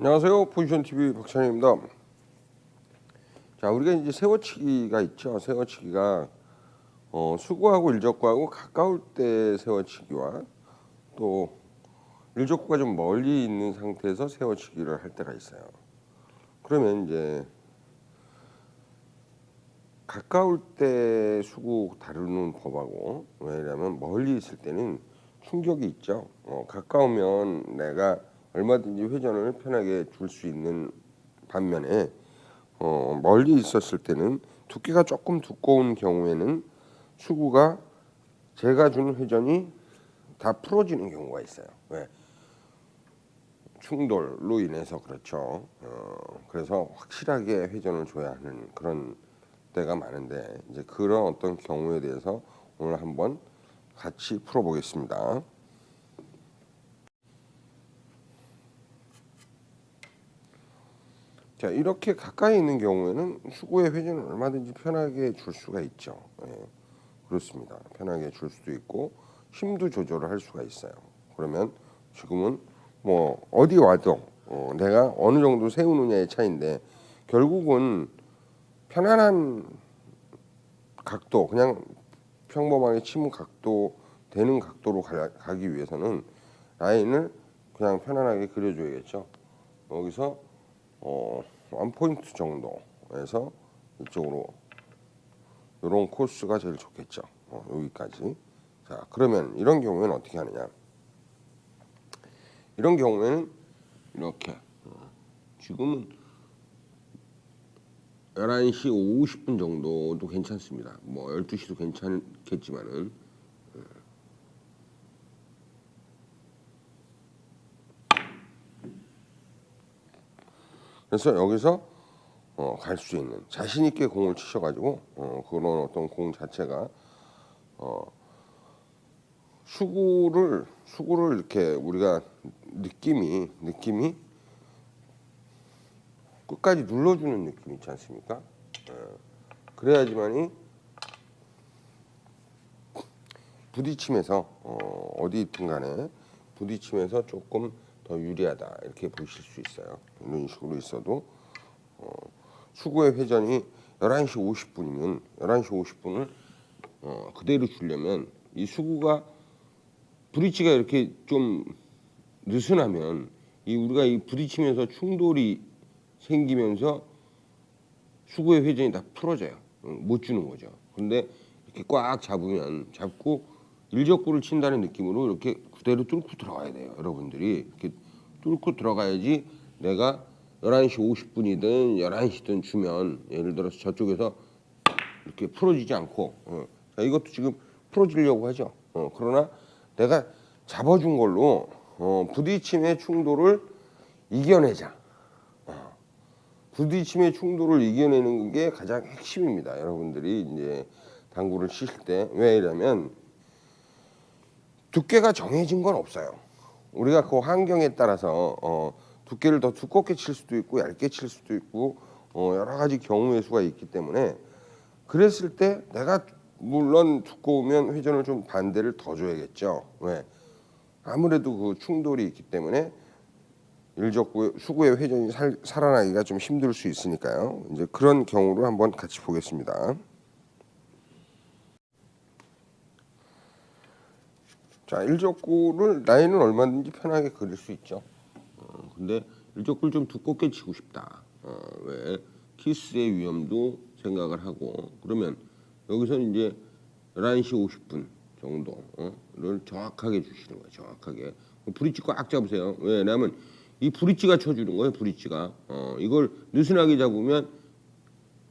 안녕하세요. 포지션 TV 박찬입니다. 자, 우리가 이제 세워치기가 있죠. 세워치기가 어, 수구하고 일적구하고 가까울 때 세워치기와 또 일적구가 좀 멀리 있는 상태에서 세워치기를 할 때가 있어요. 그러면 이제 가까울 때 수구 다루는 법하고 왜냐하면 멀리 있을 때는 충격이 있죠. 어, 가까우면 내가 얼마든지 회전을 편하게 줄 수 있는 반면에 어, 멀리 있었을 때는 두께가 조금 두꺼운 경우에는 수구가 제가 주는 회전이 다 풀어지는 경우가 있어요. 왜? 충돌로 인해서 그렇죠. 어, 그래서 확실하게 회전을 줘야 하는 그런 때가 많은데 이제 그런 어떤 경우에 대해서 오늘 한번 같이 풀어보겠습니다. 자 이렇게 가까이 있는 경우에는 수구의 회전을 얼마든지 편하게 줄 수가 있죠. 예, 그렇습니다. 편하게 줄 수도 있고 힘도 조절을 할 수가 있어요. 그러면 지금은 뭐 어디 와도 어, 내가 어느 정도 세우느냐의 차이인데 결국은 편안한 각도 그냥 평범하게 치는 각도 되는 각도로 가, 가기 위해서는 라인을 그냥 편안하게 그려줘야겠죠. 여기서 어, 원 포인트 정도에서 이쪽으로 이런 코스가 제일 좋겠죠. 어, 여기까지. 자, 그러면 이런 경우에는 어떻게 하느냐? 이런 경우에는 이렇게 어, 지금은 11시 50분 정도도 괜찮습니다. 뭐 12시도 괜찮겠지만은 그래서 여기서 어, 갈 수 있는 자신 있게 공을 치셔가지고 어, 그런 어떤 공 자체가 어, 수구를 수구를 이렇게 우리가 느낌이 느낌이 끝까지 눌러주는 느낌 있지 않습니까? 예. 그래야지만이 부딪힘에서 어, 어디 있든 간에 부딪힘에서 조금 더 유리하다 이렇게 보실 수 있어요. 이런 식으로 있어도 어, 수구의 회전이 11시 50분이면 11시 50분을 어, 그대로 주려면 이 수구가 브릿지가 이렇게 좀 느슨하면 이 우리가 이 부딪히면서 충돌이 생기면서 수구의 회전이 다 풀어져요. 어, 못 주는 거죠. 근데 이렇게 꽉 잡으면 잡고 일적구를 친다는 느낌으로 이렇게 그대로 뚫고 들어가야 돼요. 여러분들이 이렇게 뚫고 들어가야지 내가 11시 50분이든 11시든 주면 예를 들어서 저쪽에서 이렇게 풀어지지 않고 어. 자, 이것도 지금 풀어지려고 하죠. 어, 그러나 내가 잡아준 걸로 어, 부딪힘의 충돌을 이겨내자. 어, 부딪힘의 충돌을 이겨내는 게 가장 핵심입니다. 여러분들이 이제 당구를 치실 때왜 이러면 두께가 정해진 건 없어요. 우리가 그 환경에 따라서 어, 두께를 더 두껍게 칠 수도 있고 얇게 칠 수도 있고 어, 여러 가지 경우의 수가 있기 때문에 그랬을 때 내가 물론 두꺼우면 회전을 좀 반대를 더 줘야겠죠. 왜? 아무래도 그 충돌이 있기 때문에 일적구 수구의 회전이 살, 살아나기가 좀 힘들 수 있으니까요. 이제 그런 경우를 한번 같이 보겠습니다. 자, 일적구를 라인은 얼마든지 편하게 그릴 수 있죠. 어, 근데 일적구를 좀 두껍게 치고 싶다. 어, 왜 키스의 위험도 생각을 하고 그러면 여기서 이제 11시 50분 정도를 정확하게 주시는 거예요. 정확하게. 브릿지 꽉 잡으세요. 왜냐하면 이 브릿지가 쳐주는 거예요. 브릿지가. 어, 이걸 느슨하게 잡으면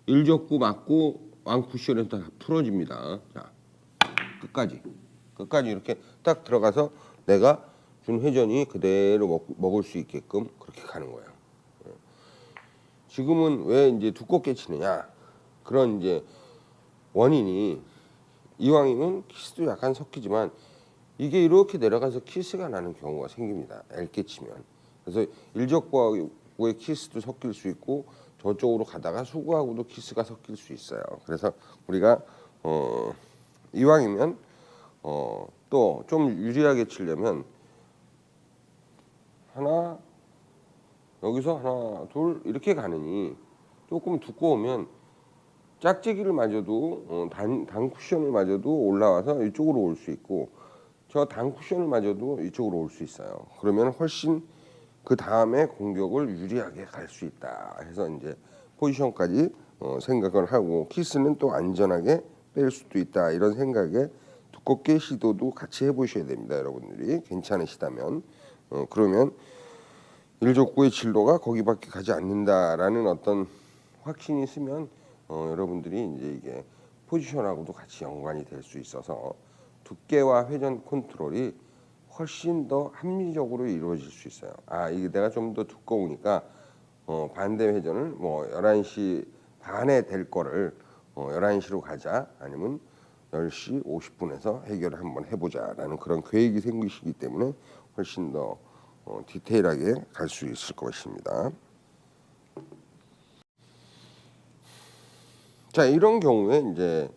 일적구 맞고 왕쿠션에서 다 풀어집니다. 자, 끝까지. 끝까지 이렇게 딱 들어가서 내가 준 회전이 그대로 먹, 먹을 수 있게끔 그렇게 가는 거예요. 어. 지금은 왜 이제 두껍게 치느냐? 그런 이제 원인이 이왕이면 키스도 약간 섞이지만 이게 이렇게 내려가서 키스가 나는 경우가 생깁니다. 얇게 치면. 그래서 일적구하고의 키스도 섞일 수 있고 저쪽으로 가다가 수구하고도 키스가 섞일 수 있어요. 그래서 우리가 어, 이왕이면 어, 또 좀 유리하게 치려면 하나 여기서 하나 둘 이렇게 가느니 조금 두꺼우면 짝재기를 맞아도 어, 단, 단 쿠션을 맞아도 올라와서 이쪽으로 올 수 있고 저 단 쿠션을 맞아도 이쪽으로 올 수 있어요. 그러면 훨씬 그 다음에 공격을 유리하게 갈 수 있다 해서 이제 포지션까지 어, 생각을 하고 키스는 또 안전하게 뺄 수도 있다 이런 생각에 두껍게 시도도 같이 해보셔야 됩니다 여러분들이. 괜찮으시다면. 어, 그러면 일족구의 진로가 거기밖에 가지 않는다라는 어떤 확신이 있으면 어, 여러분들이 이제 이게 포지션하고도 같이 연관이 될 수 있어서 두께와 회전 컨트롤이 훨씬 더 합리적으로 이루어질 수 있어요. 아 이게 내가 좀 더 두꺼우니까 어, 반대 회전을 뭐 11시 반에 될 거를 어, 11시로 가자. 아니면 10시 50분에서 해결을 한번 해보자라는 그런 계획이 생기시기 때문에 훨씬 더 어, 디테일하게 갈 수 있을 것입니다. 자 이런 경우에 이제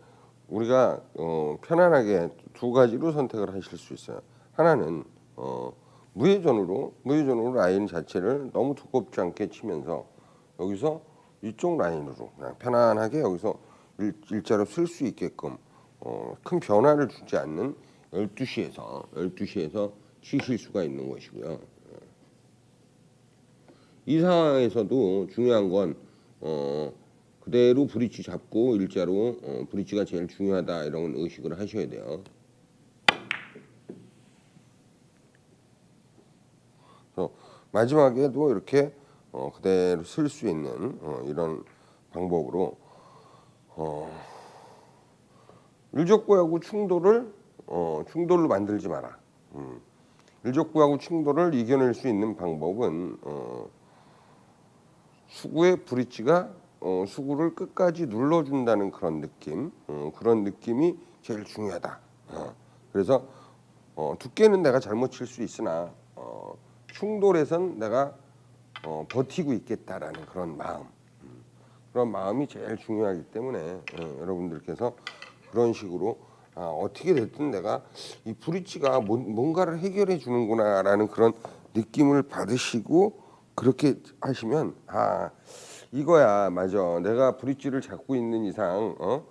우리가 어, 편안하게 두 가지로 선택을 하실 수 있어요. 하나는 어, 무회전으로 무회전으로 라인 자체를 너무 두껍지 않게 치면서 여기서 이쪽 라인으로 그냥 편안하게 여기서 일, 일자로 쓸 수 있게끔 어, 큰 변화를 주지 않는 12시에서 12시에서 치실 수가 있는 것이고요. 이 상황에서도 중요한 건 어, 그대로 브릿지 잡고 일자로 어, 브릿지가 제일 중요하다 이런 의식을 하셔야 돼요. 그래서 마지막에도 이렇게 어, 그대로 쓸 수 있는 어, 이런 방법으로 어, 일족구하고 충돌을 어, 충돌로 만들지 마라. 음. 일족구하고 충돌을 이겨낼 수 있는 방법은 어, 수구의 브릿지가 어, 수구를 끝까지 눌러준다는 그런 느낌, 어, 그런 느낌이 제일 중요하다. 어, 그래서 어, 두께는 내가 잘못 칠 수 있으나 어, 충돌에선 내가 어, 버티고 있겠다라는 그런 마음, 음, 그런 마음이 제일 중요하기 때문에 어, 여러분들께서 그런 식으로 아, 어떻게 됐든 내가 이 브릿지가 뭔- 뭔가를 해결해 주는구나라는 그런 느낌을 받으시고 그렇게 하시면 아 이거야 맞아 내가 브릿지를 잡고 있는 이상 어,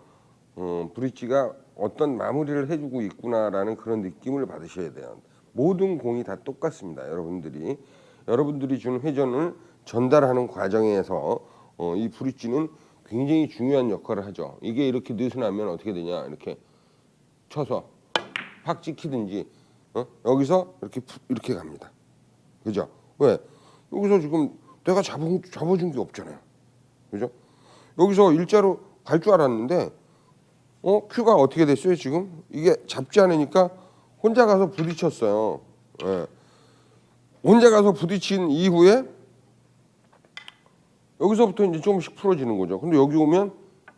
어 브릿지가 어떤 마무리를 해주고 있구나라는 그런 느낌을 받으셔야 돼요. 모든 공이 다 똑같습니다. 여러분들이 여러분들이 준 회전을 전달하는 과정에서 어, 이 브릿지는 굉장히 중요한 역할을 하죠. 이게 이렇게 느슨하면 어떻게 되냐 이렇게 쳐서 팍 찍히든지 어? 여기서 이렇게 푸- 이렇게 갑니다. 그죠? 왜? 여기서 지금 내가 잡은, 잡아준 게 없잖아요. 그죠? 여기서 일자로 갈 줄 알았는데 어 큐가 어떻게 됐어요 지금? 이게 잡지 않으니까 혼자 가서 부딪혔어요. 예. 혼자 가서 부딪힌 이후에 여기서부터 이제 조금씩 풀어지는 거죠. 근데 여기 오면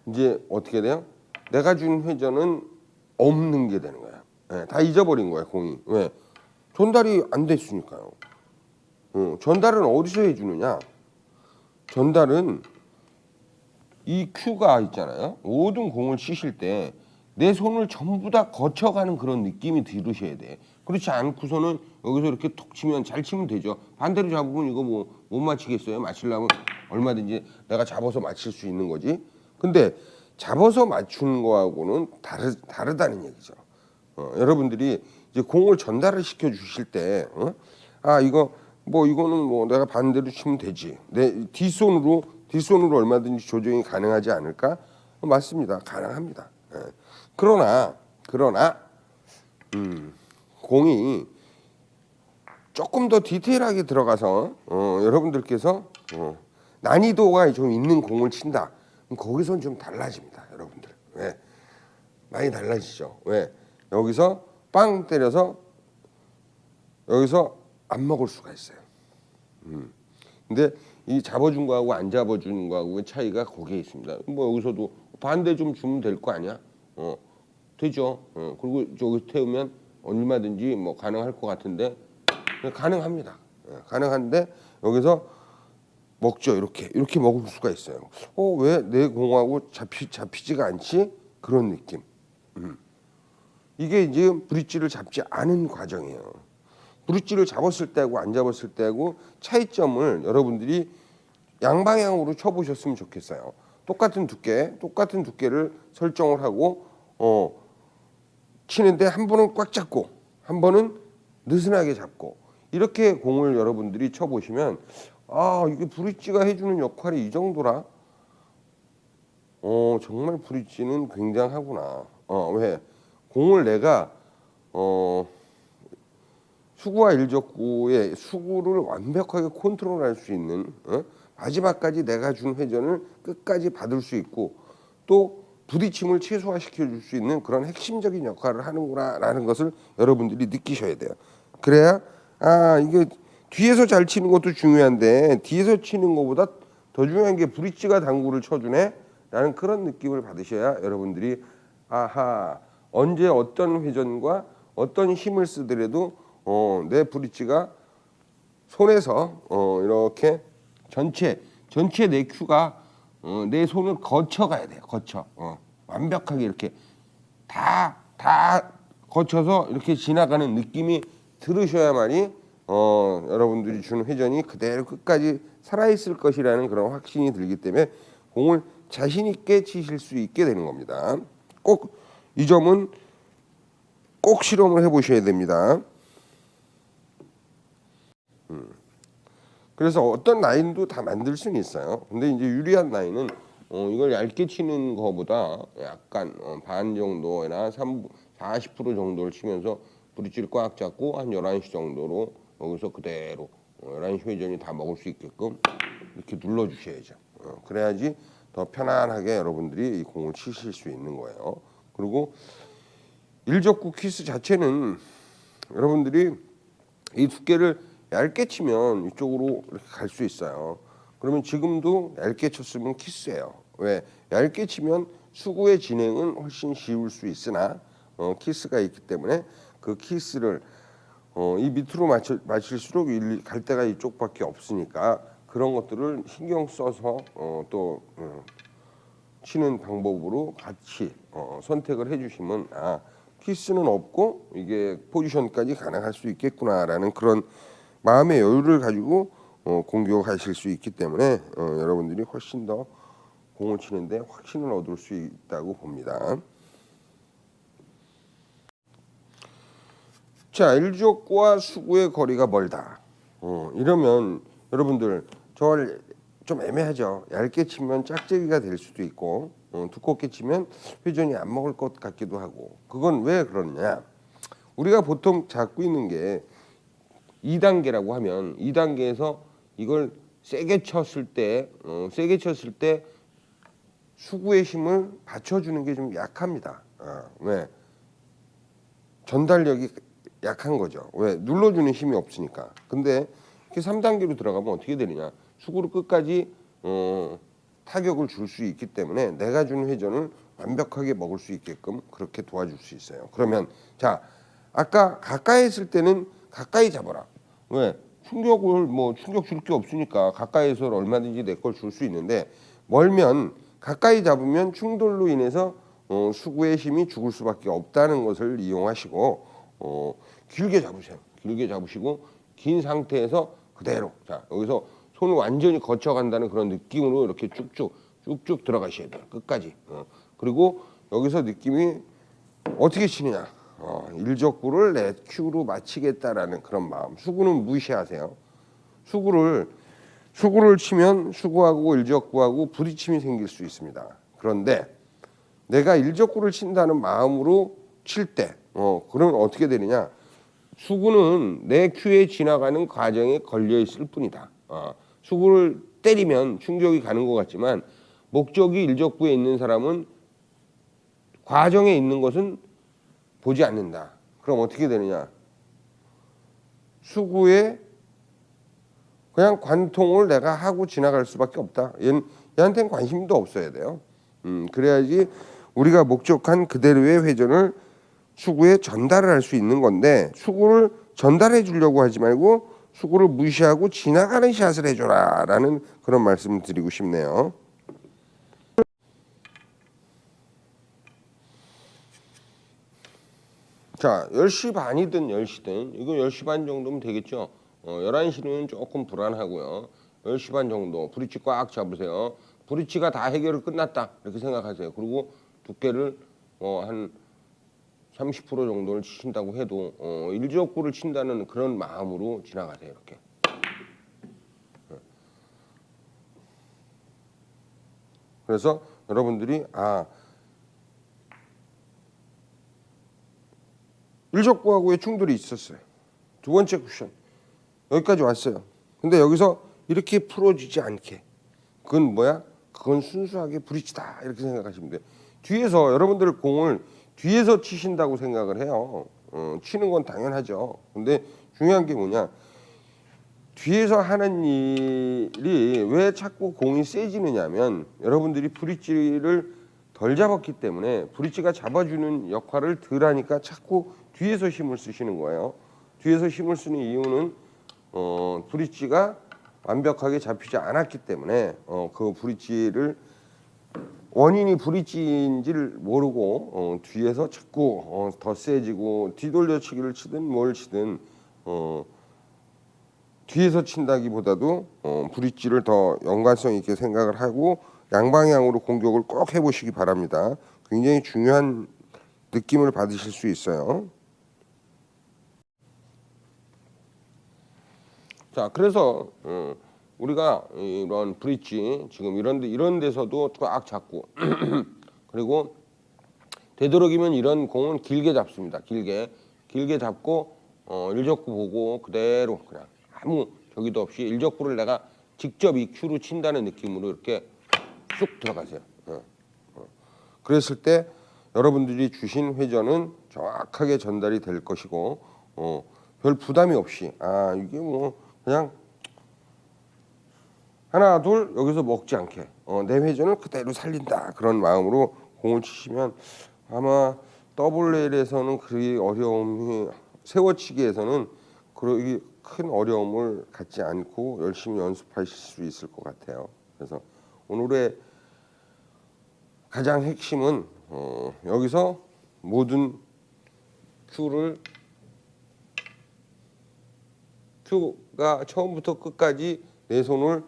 이제 어떻게 돼요? 내가 준 회전은 없는 게 되는 거야. 예, 다 잊어버린 거야 공이. 왜? 전달이 안 됐으니까요. 어, 전달은 어디서 해주느냐? 전달은 이 큐가 있잖아요. 모든 공을 치실 때 내 손을 전부 다 거쳐가는 그런 느낌이 들으셔야 돼. 그렇지 않고서는 여기서 이렇게 톡 치면 잘 치면 되죠. 반대로 잡으면 이거 뭐 못 맞히겠어요? 맞히려면 얼마든지 내가 잡아서 맞힐 수 있는 거지. 근데 잡아서 맞추는 거하고는 다르, 다르다는 얘기죠. 어, 여러분들이 이제 공을 전달을 시켜 주실 때, 어? 아 이거 뭐 이거는 뭐 내가 반대로 치면 되지. 내 뒷손으로 뒷손으로 얼마든지 조정이 가능하지 않을까? 어, 맞습니다. 가능합니다. 예. 그러나 그러나 음, 공이 조금 더 디테일하게 들어가서 어, 여러분들께서 어, 난이도가 좀 있는 공을 친다. 거기선 좀 달라집니다, 여러분들. 왜? 많이 달라지죠. 왜? 여기서 빵 때려서 여기서 안 먹을 수가 있어요. 음. 근데 이 잡아준 거하고 안 잡아준 거하고의 차이가 거기에 있습니다. 뭐 여기서도 반대 좀 주면 될 거 아니야? 어, 되죠. 어, 그리고 저기 태우면 얼마든지 뭐 가능할 것 같은데 가능합니다. 예, 가능한데 여기서 먹죠. 이렇게 이렇게 먹을 수가 있어요. 어 왜 내 공하고 잡히 잡히지가 않지? 그런 느낌. 음. 이게 이제 브릿지를 잡지 않은 과정이에요. 브릿지를 잡았을 때하고 안 잡았을 때하고 차이점을 여러분들이 양방향으로 쳐보셨으면 좋겠어요. 똑같은 두께, 똑같은 두께를 설정을 하고 어, 치는데 한 번은 꽉 잡고 한 번은 느슨하게 잡고 이렇게 공을 여러분들이 쳐보시면 아 이게 브릿지가 해주는 역할이 이 정도라. 어 정말 브릿지는 굉장하구나. 어 왜? 공을 내가 어 수구와 일적구의 수구를 완벽하게 컨트롤할 수 있는 어? 마지막까지 내가 준 회전을 끝까지 받을 수 있고 또 부딪힘을 최소화시켜 줄 수 있는 그런 핵심적인 역할을 하는구나라는 것을 여러분들이 느끼셔야 돼요. 그래야 아 이게 뒤에서 잘 치는 것도 중요한데 뒤에서 치는 것보다 더 중요한 게 브릿지가 당구를 쳐주네 라는 그런 느낌을 받으셔야 여러분들이 아하 언제 어떤 회전과 어떤 힘을 쓰더라도 어, 내 브릿지가 손에서 어, 이렇게 전체 전체 내 큐가 어, 내 손을 거쳐 가야 돼요. 거쳐 어, 완벽하게 이렇게 다 다 거쳐서 이렇게 지나가는 느낌이 들으셔야만이 어, 여러분들이 주는 회전이 그대로 끝까지 살아 있을 것이라는 그런 확신이 들기 때문에 공을 자신 있게 치실 수 있게 되는 겁니다. 꼭 이 점은 꼭 실험을 해보셔야 됩니다. 그래서 어떤 라인도 다 만들 수는 있어요. 근데 이제 유리한 라인은 어, 이걸 얇게 치는 것보다 약간 어, 반 정도나 3, 40% 정도를 치면서 브릿지를 꽉 잡고 한 11시 정도로 여기서 그대로 어, 11시 회전이 다 먹을 수 있게끔 이렇게 눌러 주셔야죠. 어, 그래야지 더 편안하게 여러분들이 이 공을 치실 수 있는 거예요. 그리고 일적구 퀴스 자체는 여러분들이 이 두께를 얇게 치면 이쪽으로 이렇게 갈 수 있어요. 그러면 지금도 얇게 쳤으면 키스예요. 왜? 얇게 치면 수구의 진행은 훨씬 쉬울 수 있으나 어, 키스가 있기 때문에 그 키스를 어, 이 밑으로 맞춰, 맞출수록 일- 갈 데가 이쪽밖에 없으니까 그런 것들을 신경 써서 어, 또 어, 치는 방법으로 같이 어, 선택을 해주시면 아 키스는 없고 이게 포지션까지 가능할 수 있겠구나라는 그런 마음의 여유를 가지고 어, 공격하실 수 있기 때문에 어, 여러분들이 훨씬 더 공을 치는데 확신을 얻을 수 있다고 봅니다. 자, 일족과 수구의 거리가 멀다. 어, 이러면 여러분들 저를 좀 애매하죠. 얇게 치면 짝재기가 될 수도 있고 어, 두껍게 치면 회전이 안 먹을 것 같기도 하고 그건 왜 그러냐? 우리가 보통 잡고 있는 게 2단계라고 하면 2단계에서 이걸 세게 쳤을 때 어, 세게 쳤을 때 수구의 힘을 받쳐주는 게 좀 약합니다. 아, 왜? 전달력이 약한 거죠. 왜? 눌러주는 힘이 없으니까. 근데 이렇게 3단계로 들어가면 어떻게 되느냐? 수구를 끝까지 어, 타격을 줄 수 있기 때문에 내가 준 회전을 완벽하게 먹을 수 있게끔 그렇게 도와줄 수 있어요. 그러면 자 아까 가까이 했을 때는 가까이 잡아라. 왜? 충격을 뭐 충격 줄 게 없으니까 가까이서 얼마든지 내 걸 줄 수 있는데 멀면 가까이 잡으면 충돌로 인해서 어, 수구의 힘이 죽을 수밖에 없다는 것을 이용하시고 어, 길게 잡으세요. 길게 잡으시고 긴 상태에서 그대로 자 여기서 손을 완전히 거쳐간다는 그런 느낌으로 이렇게 쭉쭉 쭉쭉 들어가셔야 돼요. 끝까지. 어. 그리고 여기서 느낌이 어떻게 치느냐. 어, 일적구를 내 큐로 마치겠다라는 그런 마음. 수구는 무시하세요. 수구를 수구를 치면 수구하고 일적구하고 부딪힘이 생길 수 있습니다. 그런데 내가 일적구를 친다는 마음으로 칠 때, 어, 그러면 어떻게 되느냐? 수구는 내 큐에 지나가는 과정에 걸려 있을 뿐이다. 어, 수구를 때리면 충격이 가는 것 같지만 목적이 일적구에 있는 사람은 과정에 있는 것은 보지 않는다. 그럼 어떻게 되느냐? 수구에 그냥 관통을 내가 하고 지나갈 수밖에 없다. 얘는 얘한테는 관심도 없어야 돼요. 음, 그래야지 우리가 목적한 그대로의 회전을 수구에 전달을 할 수 있는 건데 수구를 전달해 주려고 하지 말고 수구를 무시하고 지나가는 샷을 해줘라라는 그런 말씀을 드리고 싶네요. 자, 10시 반이든 10시든 이거 10시 반 정도면 되겠죠. 어, 11시는 조금 불안하고요. 10시 반 정도 브릿지 꽉 잡으세요. 브릿지가 다 해결을 끝났다 이렇게 생각하세요. 그리고 두께를 어, 한 30% 정도를 치신다고 해도 어, 일지역구를 친다는 그런 마음으로 지나가세요. 이렇게. 네. 그래서 여러분들이 아 일적구하고의 충돌이 있었어요. 두 번째 쿠션 여기까지 왔어요. 근데 여기서 이렇게 풀어지지 않게 그건 뭐야? 그건 순수하게 브릿지다 이렇게 생각하시면 돼요. 뒤에서 여러분들 공을 뒤에서 치신다고 생각을 해요. 어, 치는 건 당연하죠. 근데 중요한 게 뭐냐? 뒤에서 하는 일이 왜 자꾸 공이 세지느냐면 여러분들이 브릿지를 덜 잡았기 때문에 브릿지가 잡아주는 역할을 덜 하니까 자꾸 뒤에서 힘을 쓰시는 거예요. 뒤에서 힘을 쓰는 이유는 어, 브릿지가 완벽하게 잡히지 않았기 때문에 어, 그 브릿지를 원인이 브릿지인지를 모르고 어, 뒤에서 자꾸 어, 더 세지고 뒤돌려치기를 치든 뭘 치든 어, 뒤에서 친다기보다도 어, 브릿지를 더 연관성 있게 생각을 하고 양방향으로 공격을 꼭 해보시기 바랍니다. 굉장히 중요한 느낌을 받으실 수 있어요. 자, 그래서 어, 우리가 이런 브릿지 지금 이런 데 이런 데서도 꽉 잡고 그리고 되도록이면 이런 공은 길게 잡습니다. 길게 길게 잡고 어, 일적구 보고 그대로 그냥 아무 저기도 없이 일적구를 내가 직접 이 큐로 친다는 느낌으로 이렇게 쑥 들어가세요. 어, 어. 그랬을 때 여러분들이 주신 회전은 정확하게 전달이 될 것이고 어, 별 부담이 없이 아 이게 뭐 그냥 하나 둘 여기서 먹지 않게 어, 내 회전을 그대로 살린다 그런 마음으로 공을 치시면 아마 더블 레일에서는 그리 어려움이 세워치기에서는 그러기 큰 어려움을 갖지 않고 열심히 연습하실 수 있을 것 같아요. 그래서 오늘의 가장 핵심은 어, 여기서 모든 큐를 큐가 처음부터 끝까지 내 손을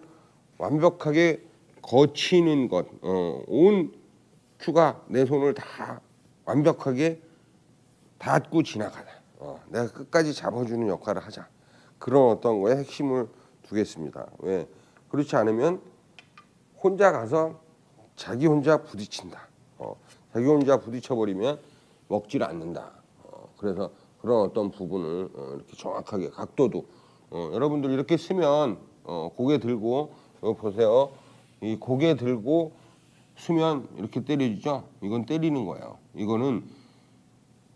완벽하게 거치는 것, 어, 온 큐가 내 손을 다 완벽하게 닿고 지나가다. 어, 내가 끝까지 잡아주는 역할을 하자. 그런 어떤 거에 핵심을 두겠습니다. 왜? 그렇지 않으면 혼자 가서 자기 혼자 부딪힌다. 어, 자기 혼자 부딪혀버리면 먹지를 않는다. 어, 그래서 그런 어떤 부분을 어, 이렇게 정확하게 각도도 어, 여러분들 이렇게 쓰면 어, 고개 들고 이거 보세요. 이 고개 들고 쓰면 이렇게 때려지죠. 이건 때리는 거예요. 이거는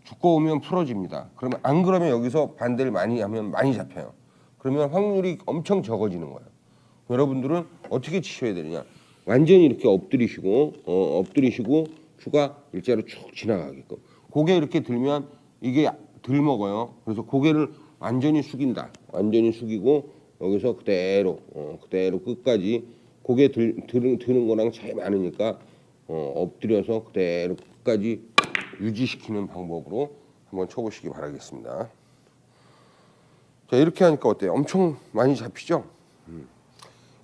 두꺼우면 풀어집니다. 그러면 안 그러면 여기서 반대를 많이 하면 많이 잡혀요. 그러면 확률이 엄청 적어지는 거예요. 여러분들은 어떻게 치셔야 되느냐? 완전히 이렇게 엎드리시고 어, 엎드리시고 큐가 일자로 쭉 지나가게끔. 고개 이렇게 들면 이게 들 먹어요. 그래서 고개를 완전히 숙인다. 완전히 숙이고 여기서 그대로 어, 그대로 끝까지 고개 들, 들, 드는 거랑 차이 많으니까 어, 엎드려서 그대로 끝까지 유지시키는 방법으로 한번 쳐보시기 바라겠습니다. 자 이렇게 하니까 어때요? 엄청 많이 잡히죠? 음.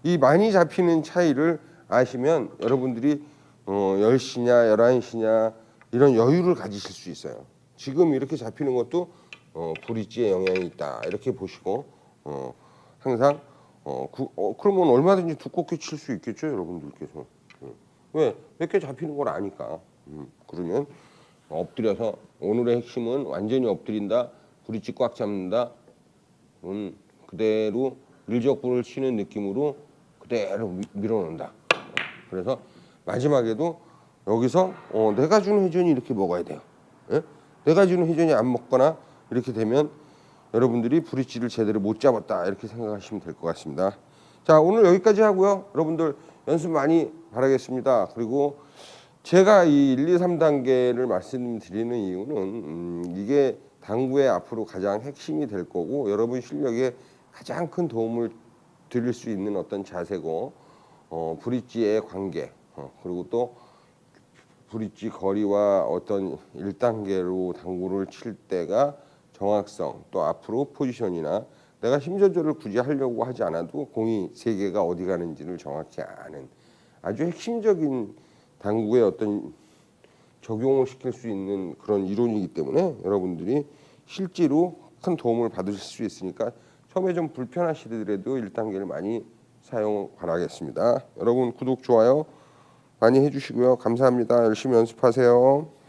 이 많이 잡히는 차이를 아시면 여러분들이 어, 10시냐 11시냐 이런 여유를 가지실 수 있어요. 지금 이렇게 잡히는 것도 어, 브릿지에 영향이 있다 이렇게 보시고 어, 항상 어, 구, 어, 그러면 얼마든지 두껍게 칠 수 있겠죠 여러분들께서 음. 왜? 몇 개 잡히는 걸 아니까 음, 그러면 엎드려서 오늘의 핵심은 완전히 엎드린다 브릿지 꽉 잡는다 음, 그대로 일적분을 치는 느낌으로 그대로 미- 밀어놓는다 그래서 마지막에도 여기서 어, 내가 주는 회전이 이렇게 먹어야 돼요 예? 내가 주는 회전이 안 먹거나 이렇게 되면 여러분들이 브릿지를 제대로 못 잡았다 이렇게 생각하시면 될 것 같습니다. 자 오늘 여기까지 하고요. 여러분들 연습 많이 바라겠습니다. 그리고 제가 이 1, 2, 3단계를 말씀드리는 이유는 음, 이게 당구의 앞으로 가장 핵심이 될 거고 여러분 실력에 가장 큰 도움을 드릴 수 있는 어떤 자세고 어, 브릿지의 관계 어, 그리고 또 브릿지 거리와 어떤 1단계로 당구를 칠 때가 정확성 또 앞으로 포지션이나 내가 힘 조절을 굳이 하려고 하지 않아도 공이 세 개가 어디 가는지를 정확히 아는 아주 핵심적인 당구의 어떤 적용을 시킬 수 있는 그런 이론이기 때문에 여러분들이 실제로 큰 도움을 받으실 수 있으니까 처음에 좀 불편하시더라도 1단계를 많이 사용 바라겠습니다. 여러분 구독 좋아요 많이 해주시고요. 감사합니다. 열심히 연습하세요.